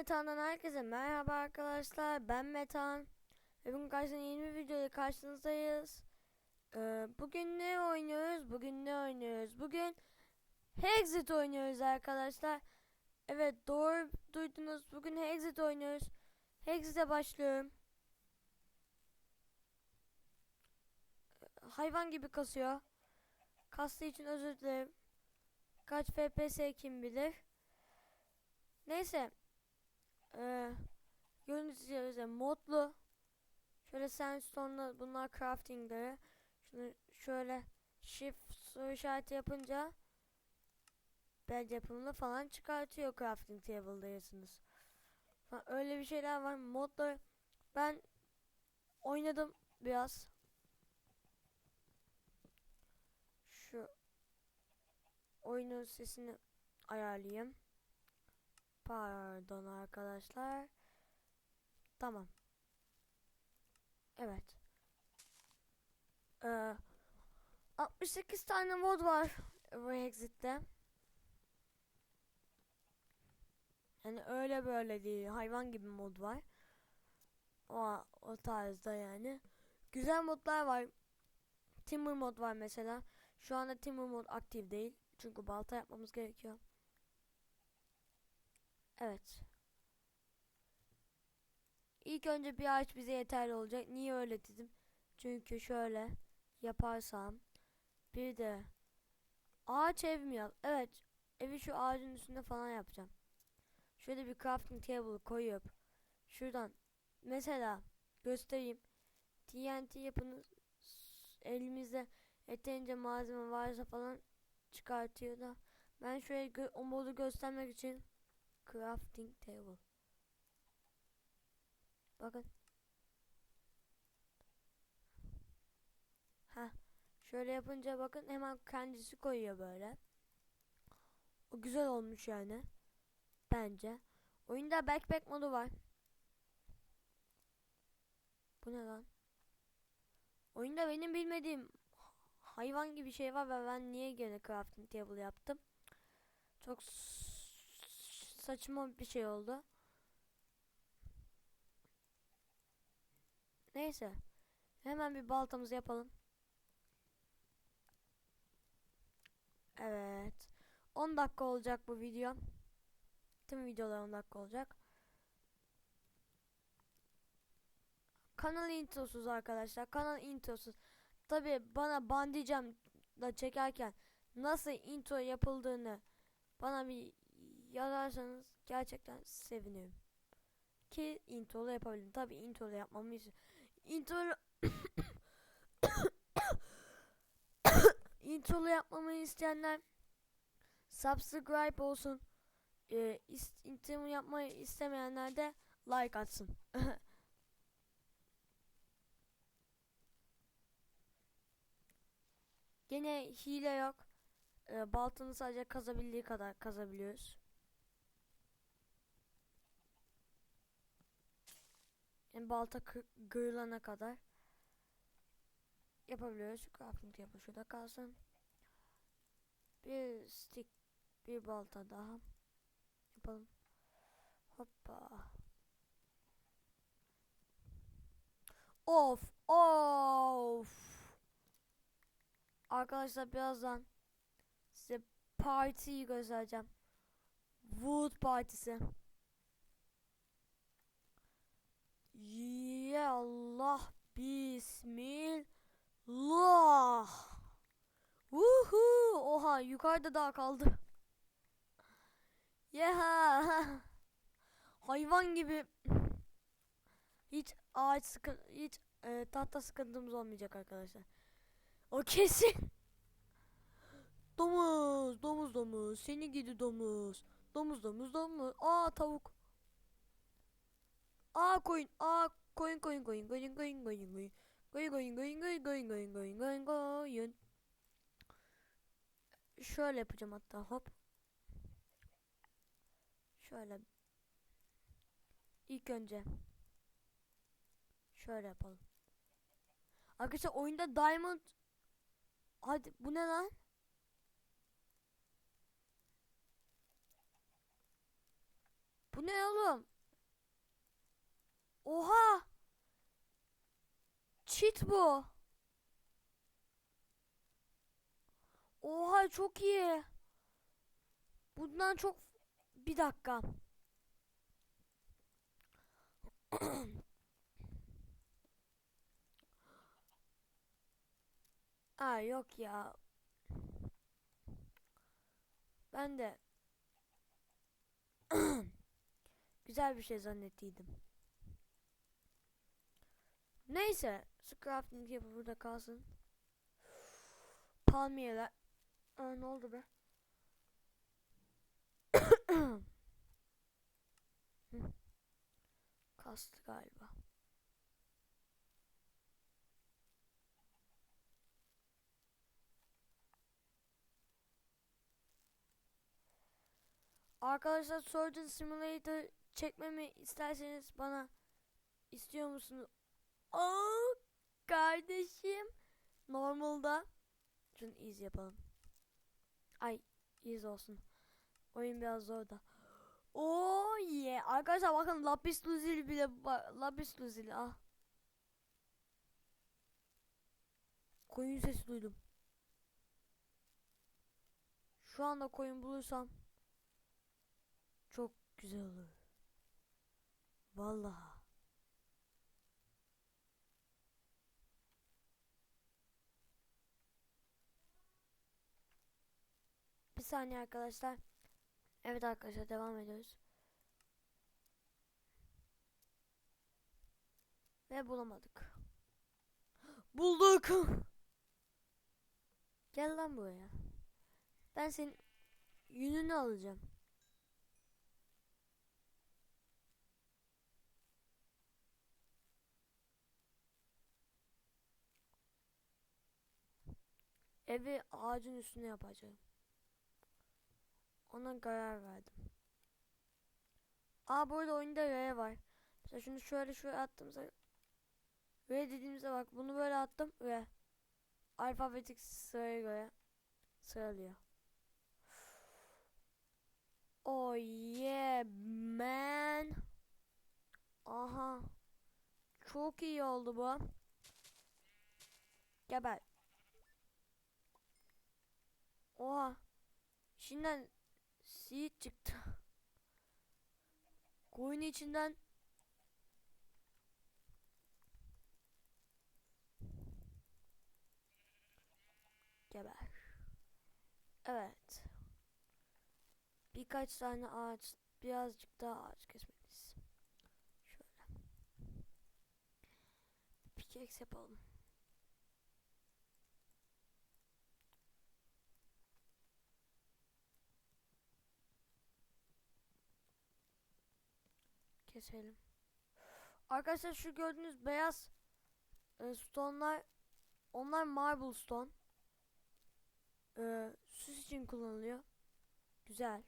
Metan'dan herkese merhaba arkadaşlar. Ben Metan. Bugün karşınızda yeni bir videoyla karşınızdayız. Ee, bugün ne oynuyoruz? Bugün ne oynuyoruz? Bugün Hexit oynuyoruz arkadaşlar. Evet doğru duydunuz. Bugün Hexit oynuyoruz. Hexit'e başlıyorum. Hayvan gibi kasıyor. Kastığı için özür dilerim. Kaç FPS kim bilir. Neyse. Ee, gördüğünüz üzere modlu. Şöyle sandstone'la bunlar craftingleri. Şunu şöyle shift soru işareti yapınca bel yapımını falan çıkartıyor crafting table'dayısınız. Ha, öyle bir şeyler var. Modlar ben oynadım biraz. Şu oyunun sesini ayarlayayım. Pardon arkadaşlar. Tamam. Evet. Ee, 68 tane mod var bu Exit'te. Yani öyle böyle değil. Hayvan gibi mod var. O, o tarzda yani. Güzel modlar var. Timber mod var mesela. Şu anda Timber mod aktif değil. Çünkü balta yapmamız gerekiyor. Evet. İlk önce bir ağaç bize yeterli olacak. Niye öyle dedim? Çünkü şöyle yaparsam bir de ağaç ev mi yap? Evet. Evi şu ağacın üstünde falan yapacağım. Şöyle bir crafting table koyup şuradan mesela göstereyim. TNT yapını elimizde yeterince malzeme varsa falan çıkartıyor da ben şöyle o modu göstermek için crafting table. Bakın. Ha, şöyle yapınca bakın hemen kendisi koyuyor böyle. O güzel olmuş yani. Bence. Oyunda backpack modu var. Bu ne lan? Oyunda benim bilmediğim hayvan gibi şey var ve ben niye gene crafting table yaptım? Çok saçma bir şey oldu. Neyse. Hemen bir baltamızı yapalım. Evet. 10 dakika olacak bu video. Tüm videolar 10 dakika olacak. Kanal introsuz arkadaşlar. Kanal introsuz. Tabi bana bandicam da çekerken nasıl intro yapıldığını bana bir yazarsanız gerçekten sevinirim. Ki introlu yapabilirim. Tabi introlu yapmamı istiyorum. Intro introlu yapmamı isteyenler subscribe olsun. Ee, intro yapmayı istemeyenler de like atsın. Gene hile yok. Ee, baltanı sadece kazabildiği kadar kazabiliyoruz. Yani balta kırılana kadar yapabiliyoruz. Crafting table şurada kalsın. Bir stick, bir balta daha yapalım. Hoppa. Of, of. Arkadaşlar birazdan size partiyi göstereceğim. Wood partisi. Ya Allah Bismillah. Uhu oha yukarıda daha kaldı. Ya hayvan gibi hiç ağaç sıkın hiç e, tahta sıkıntımız olmayacak arkadaşlar. O kesin. Domuz, domuz, domuz. Seni gidi domuz. Domuz, domuz, domuz. Aa tavuk. Aa koyun. Aa koyun, koyun, koyun, koyun, koyun, koyun, koyun. Koyun, koyun, koyun, koyun, koyun, koyun, koyun, koyun, koyun. Şöyle yapacağım hatta hop. Şöyle. İlk önce. Şöyle yapalım. Arkadaşlar oyunda diamond Hadi bu ne lan? Bu ne oğlum? Oha! Cheat bu. Oha çok iyi. Bundan çok bir dakika. Aa yok ya. Ben de güzel bir şey zannettiydim. Neyse, scrafting yapı burada kalsın. Palmiyeler. Aa, ne oldu be? Kastı galiba. Arkadaşlar Surgeon Simulator çekmemi isterseniz bana istiyor musunuz? Aa, kardeşim. Normalda şunu easy yapalım. Ay easy olsun. Oyun biraz zor da. Oo yeah. Arkadaşlar bakın lapis lazuli bile lapis lazuli ah. Koyun sesi duydum. Şu anda koyun bulursam çok güzel olur. Vallahi. Bir saniye arkadaşlar. Evet arkadaşlar devam ediyoruz. Ve bulamadık. Bulduk. Gel lan buraya. Ben senin yününü alacağım. Evi ağacın üstüne yapacağım. Ona karar verdim. Aa burada oyunda R var. Mesela şunu şöyle şöyle attığımızda R dediğimizde bak bunu böyle attım ve alfabetik sıraya göre sıralıyor. Oh yeah man. Aha. Çok iyi oldu bu. Geber. Oha. Şimdiden Seed çıktı. Koyun içinden geber. Evet. Birkaç tane ağaç, birazcık daha ağaç kesmeliyiz. Şöyle. Pickaxe yapalım. Keselim. Arkadaşlar şu gördüğünüz beyaz e, stone'lar onlar marble stone. E, süs için kullanılıyor. Güzel.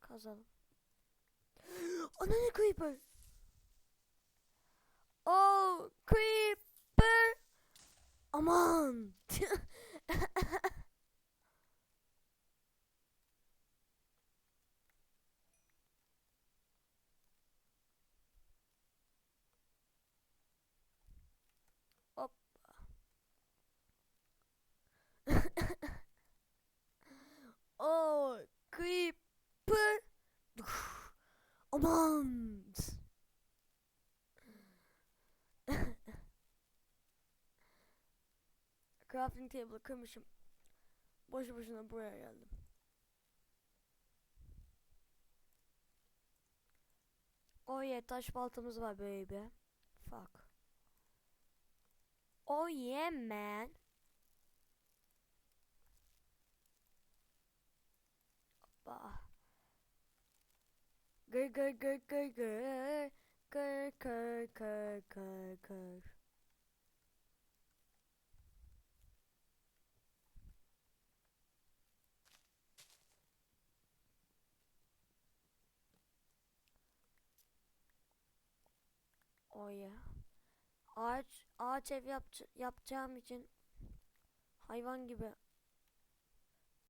Kazalım. Ananı creeper. Oh creeper. Aman. Hop. Oh creeper. Aman. Crafting table kırmışım. Boşu boşuna buraya geldim. Oh yeah taş baltamız var baby. Fuck. Oh yeah man. Hoppa. Gır gır gır gır gır. Gır gır gır gır gır. Oh yeah. Ağaç ağaç ev yapça- yapacağım için hayvan gibi